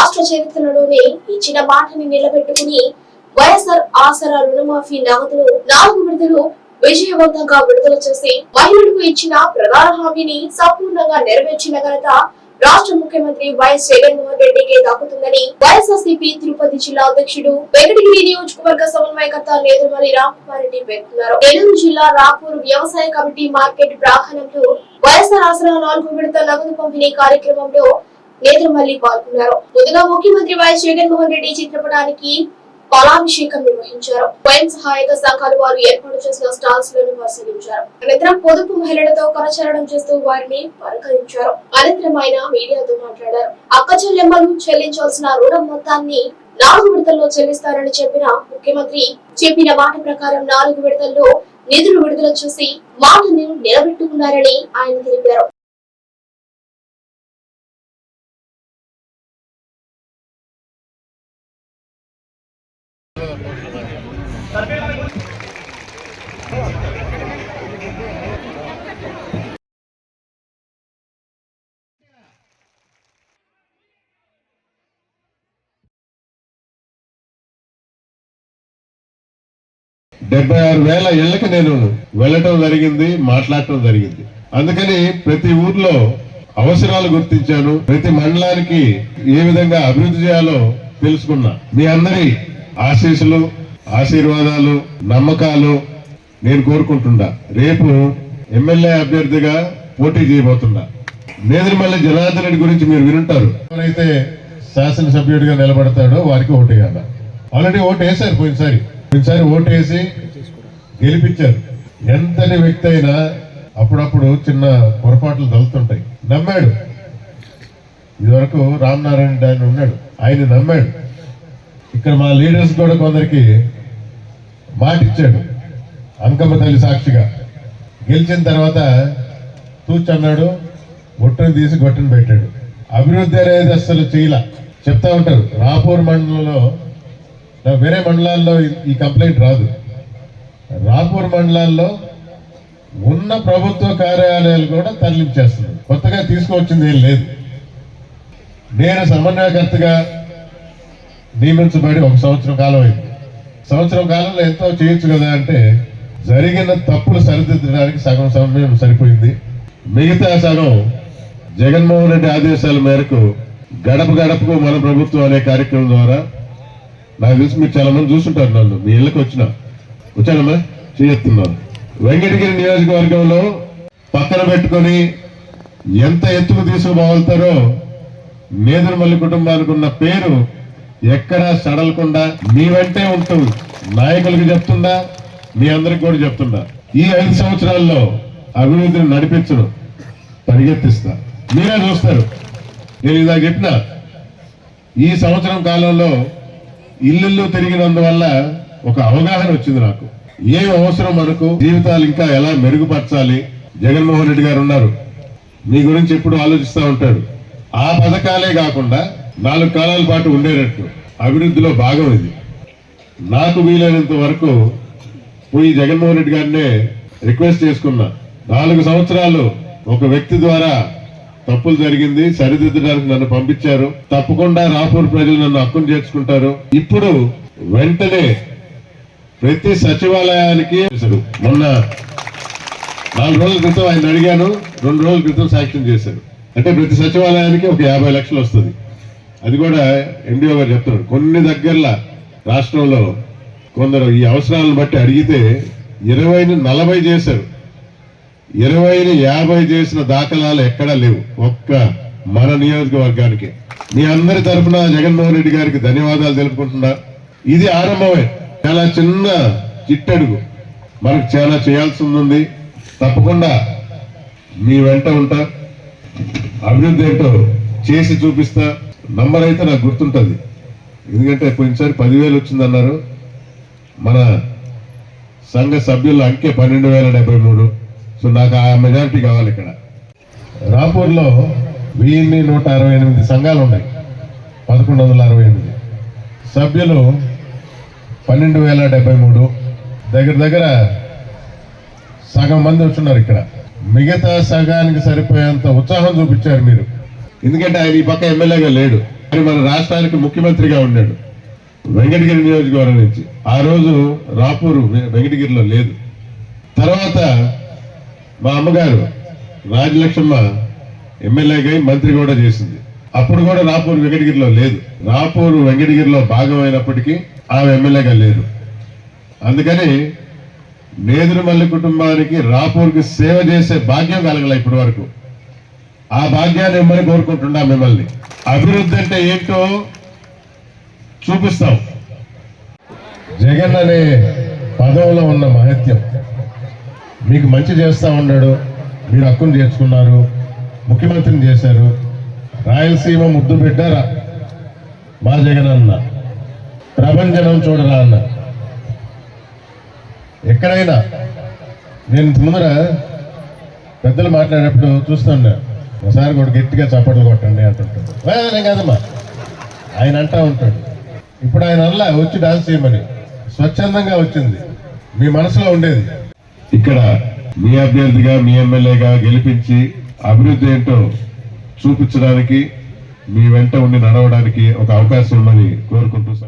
రాష్ట్ర చరిత్రలోనే ఇచ్చిన మాటని నిలబెట్టుకుని వైఎస్ఆర్ ఆసరా రుణమాఫీ నగదులు నాలుగు విడుదలు విజయవంతంగా విడుదల చేసి మహిళలకు ఇచ్చిన ప్రధాన హామీని సంపూర్ణంగా నెరవేర్చిన ఘనత రాష్ట్ర ముఖ్యమంత్రి వైఎస్ జగన్మోహన్ రెడ్డికి దక్కుతుందని వైఎస్ఆర్సీపీ తిరుపతి జిల్లా అధ్యక్షుడు వెంకటగిరి నియోజకవర్గ సమన్వయకర్త నేదురుమల్లి రామకుమారెడ్డి పేర్కొన్నారు. నెల్లూరు జిల్లా రాపూర్ వ్యవసాయ కమిటీ మార్కెట్ ప్రాంగణంలో వైఎస్ఆర్ ఆసరా నాలుగు విడత నగదు పంపిణీ కార్యక్రమంలో నేదురుమల్లి పాల్గొన్నారు. ముందుగా ముఖ్యమంత్రి వైఎస్ జగన్మోహన్ రెడ్డి చిత్రపటానికి పాలాభిషేకం నిర్వహించారు. స్వయం సహాయక సంఘాలు వారు ఏర్పాటు చేసిన స్టాల్స్లను పరిశీలించారు. అనంతరం పొదుపు మహిళలతో కరచరణం చేస్తూ వారిని పలకరించారు. అనంతరం ఆయన మీడియాతో మాట్లాడారు. అక్క చెల్లెమ్మలు చెల్లించాల్సిన రుణం మొత్తాన్ని నాలుగు విడతల్లో చెల్లిస్తారని చెప్పిన ముఖ్యమంత్రి చెప్పిన మాట ప్రకారం నాలుగు విడతల్లో నిధులు విడుదల చేసి మాటను నిలబెట్టుకున్నారని ఆయన తెలిపారు. డెబ్బై ఆరు వేల ఇళ్ళకి నేను వెళ్ళటం జరిగింది మాట్లాడటం జరిగింది. అందుకని ప్రతి ఊర్లో అవసరాలు గుర్తించాను. ప్రతి మండలానికి ఏ విధంగా అభివృద్ధి చేయాలో తెలుసుకున్నా. మీ అందరి ఆశీస్సులు ఆశీర్వాదాలు నమ్మకాలు నేను కోరుకుంటున్నా. రేపు ఎమ్మెల్యే అభ్యర్థిగా పోటీ చేయబోతున్నా. నేదురుమల్లి జనార్దన్ రెడ్డి గురించి మీరు వినుంటారు. ఎవరైతే శాసనసభ్యుడిగా నిలబడతాడో వారికి ఓటు వేయాలి ఆల్రెడీ ఓటు వేశారు పోయినసారి. పోయినసారి ఓటు వేసి గెలిపించారు. ఎంతటి వ్యక్తి అయినా అప్పుడప్పుడు చిన్న పొరపాట్లు తలుతుంటాయి నమ్మాడు. ఇదివరకు రామనారాయణ నారాయణ ఆయన ఉన్నాడు. ఆయన నమ్మాడు. ఇక్కడ మా లీడర్స్ కూడా కొందరికి మాటిచ్చాడు. అంకమ్మ తల్లి సాక్షిగా. గెలిచిన తర్వాత తూచన్నాడు ఒట్టును తీసి గొట్టను పెట్టాడు. అభివృద్ధి అనేది అసలు చేయల. చెప్తా ఉంటారు రాపూర్ మండలంలో వేరే మండలాల్లో ఈ- కంప్లైంట్ రాదు. రాపూర్ మండలాల్లో ఉన్న ప్రభుత్వ కార్యాలయాలు కూడా తరలించేస్తుంది కొత్తగా తీసుకువచ్చింది ఏం లేదు. నేను సమన్వయకర్తగా నియమించబడి ఒక సంవత్సరం కాలం అయింది. సంవత్సరం కాలంలో ఎంతో చేయొచ్చు కదా అంటే జరిగిన తప్పులు సరిదిద్దడానికి సగం సమయం సరిపోయింది. మిగతా సగం జగన్మోహన్ రెడ్డి ఆదేశాల మేరకు గడప గడపకు మన ప్రభుత్వం అనే కార్యక్రమం ద్వారా నాకు తెలిసి మీరు చాలా మంది చూస్తుంటారు నన్ను. మీ ఇళ్ళకి వచ్చిన. వచ్చానమ్మా? చేయొస్తున్నాను వెంకటగిరి నియోజకవర్గంలో పక్కన పెట్టుకొని ఎంత ఎత్తుకు తీసుకుపోగలుగుతారో నేదురుమల్లి కుటుంబానికి ఉన్న పేరు ఎక్కడా సడలకుండా మీ వెంటే ఉంటూ నాయకులకు చెప్తుందా? మీ అందరికి కూడా చెప్తుందా? ఈ ఐదు సంవత్సరాల్లో అభివృద్ధిని నడిపించడం పరిగెత్తిస్తా. మీరే చూస్తారు. నేను ఇలా చెప్పిన ఈ సంవత్సరం కాలంలో ఇల్లు తిరిగినందువల్ల ఒక అవగాహన వచ్చింది నాకు. ఏం అవసరం మనకు? జీవితాలు ఇంకా ఎలా మెరుగుపరచాలి? జగన్మోహన్ రెడ్డి గారు ఉన్నారు. మీ గురించి ఎప్పుడు ఆలోచిస్తూ ఉంటాడు. ఆ పథకాలే కాకుండా నాలుగు కాలాల పాటు ఉండేటట్టు. అభివృద్ధిలో భాగం ఇది. నాకు వీలైనంత వరకు పోయి జగన్మోహన్ రెడ్డి గారినే రిక్వెస్ట్ చేసుకున్నా. నాలుగు సంవత్సరాలు ఒక వ్యక్తి ద్వారా తప్పులు జరిగింది సరిదిద్దడానికి నన్ను పంపించారు. తప్పకుండా రాపూర్ ప్రజలు నన్ను హక్కును చేర్చుకుంటారు. ఇప్పుడు వెంటనే ప్రతి సచివాలయానికి మొన్న నాలుగు రోజుల క్రితం ఆయన అడిగాను రెండు రోజుల క్రితం శాంక్షన్ చేశారు అంటే ప్రతి సచివాలయానికి ఒక యాభై లక్షలు వస్తుంది. అది కూడా ఎండిఓ గారు చెప్తున్నారు. కొన్ని దగ్గరలో రాష్ట్రంలో కొందరు ఈ అవసరాలను బట్టి అడిగితే ఇరవైని నలభై చేశారు. ఇరవైని యాభై చేసిన దాఖలాలు ఎక్కడా లేవు. ఒక్క మన నియోజకవర్గానికి. మీ అందరి తరఫున జగన్మోహన్ రెడ్డి గారికి ధన్యవాదాలు తెలుపుకుంటున్నా. ఇది ఆరంభమే. చాలా చిన్న చిట్టడుగు. మనకు చాలా చేయాల్సి ఉంది. తప్పకుండా మీ వెంట ఉంటా. అభివృద్ధి ఏంటో చేసి చూపిస్తా. నంబర్ అయితే నాకు గుర్తుంటుంది. ఎందుకంటే పోయినసారి పదివేలు వచ్చిందన్నారు. మన సంఘ సభ్యుల అంకె పన్నెండు వేల డెబ్బై మూడు. సో నాకు ఆ మెజారిటీ కావాలి ఇక్కడ. రాపూర్లో వెయ్యి నూట అరవై ఎనిమిది సంఘాలు ఉన్నాయి. పదకొండు వందల అరవై ఎనిమిది. సభ్యులు పన్నెండు వేల డెబ్బై మూడు. దగ్గర దగ్గర సగం మంది వచ్చున్నారు ఇక్కడ. మిగతా సగానికి సరిపోయేంత ఉత్సాహం చూపించారు మీరు. ఎందుకంటే ఆయన ఈ పక్క ఎమ్మెల్యేగా లేడు. ఆయన మన రాష్ట్రానికి ముఖ్యమంత్రిగా ఉన్నాడు. వెంకటగిరి నియోజకవర్గం నుంచి. ఆ రోజు రాపూరు వెంకటగిరిలో లేదు. తర్వాత మా అమ్మగారు రాజలక్ష్మ ఎమ్మెల్యేగా మంత్రి కూడా చేసింది. అప్పుడు కూడా రాపూరు వెంకటగిరిలో లేదు. రాపూరు వెంకటగిరిలో భాగమైనప్పటికీ ఆమె ఎమ్మెల్యేగా లేదు. అందుకని నేదురుమల్లి కుటుంబానికి రాపూర్కి సేవ చేసే భాగ్యం కలగల ఇప్పటి వరకు. ఆ భాగ్యాన్ని ఇమ్మని కోరుకుంటున్నా మిమ్మల్ని. అభివృద్ధి అంటే ఏంటో చూపిస్తాం. జగన్ అనే పదవిలో ఉన్న మహత్యం. మీకు మంచి చేస్తా ఉన్నాడు మీరు హక్కును చేర్చుకున్నారు ముఖ్యమంత్రిని చేశారు. రాయలసీమ ముద్దు పెట్టారా? మా జగన్ అన్న. ప్రభంజనం చూడరా అన్న. ఎక్కడైనా నేను ముందర పెద్దలు మాట్లాడేటప్పుడు చూస్తున్నా ఒకసారి కూడా గట్టిగా చప్పట్లు కొట్టండి అంటుంటాడు. నేను కాదమ్మా. ఆయన అంటా ఉంటాడు. ఇప్పుడు ఆయన అల్లా వచ్చి డాన్స్ చేయమని స్వచ్ఛందంగా వచ్చింది. మీ మనసులో ఉండేది. ఇక్కడ మీ అభ్యర్థిగా మీ ఎమ్మెల్యేగా గెలిపించి అభివృద్ధి ఏంటో చూపించడానికి మీ వెంట ఉండి నడవడానికి ఒక అవకాశం ఉందని కోరుకుంటూ